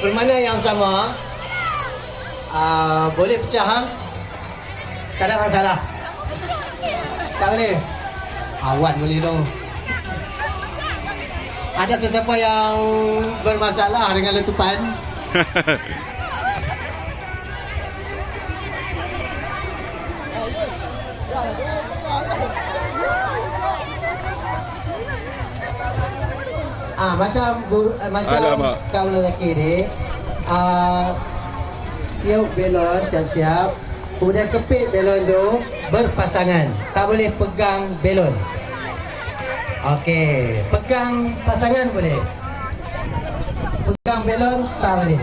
permainan yang sama uh, boleh pecah ha? tak ada masalah. Tak boleh? Awat boleh dong. Ada sesiapa yang bermasalah dengan letupan Ah macam bu, eh, macam Alamak. kau lelaki ni ah tiup belon siap-siap. Kemudian kepit belon tu berpasangan. Tak boleh pegang belon okey pegang pasangan boleh. Pegang belon tak boleh.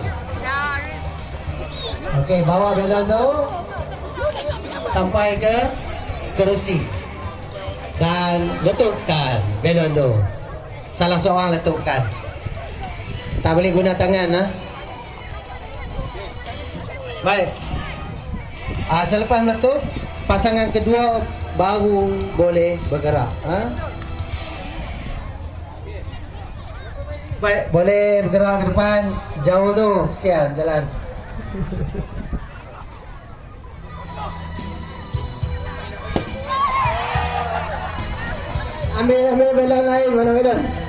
Okey bawa belon tu sampai ke kerusi. Dan letupkan belon tu salah seorang letupkan tak boleh guna tangan ha? baik. Ah, selepas meletup pasangan kedua baru boleh bergerak ha? baik boleh bergerak ke depan. Jauh tu sian jalan. Ambil ambil belon lain mana belon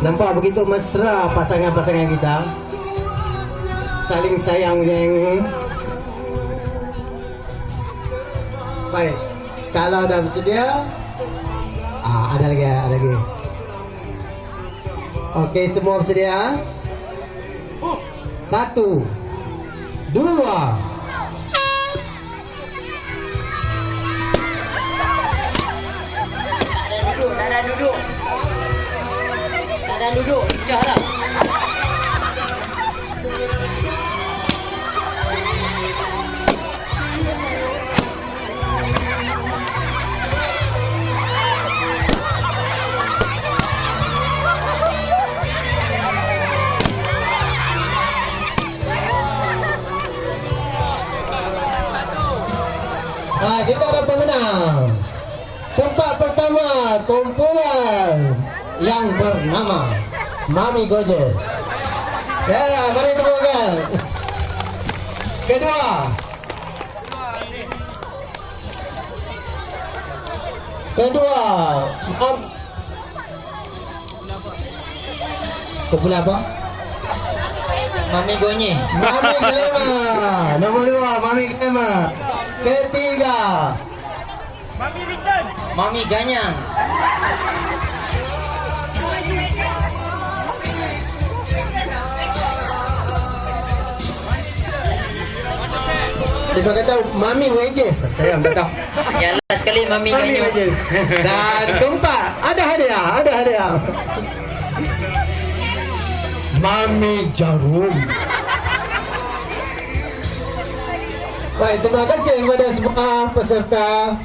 Nampak begitu mesra pasangan-pasangan kita. Saling sayang yang Baik Kalau dah bersedia ah, Ada lagi ada lagi. Okey semua bersedia Satu Dua. Duduk, duduk. Ada duduk, sudah lah. Ah, kita ada pemenang. Yang bernama Mami Gorgeous. Ya, mari temukan. Kedua. Kedua. Um, kumpulan apa? Mami gonye. Mami Glamour. Nombor dua, Mami Glamour. Ketiga. Mami ganyang. Dia kata Mami Wedges. Saya tak tahu. Yang last sekali Mami ganyang. Dan keempat, ada hadiah, ada hadiah. Mami Jarum. Baik, terima kasih kepada semua peserta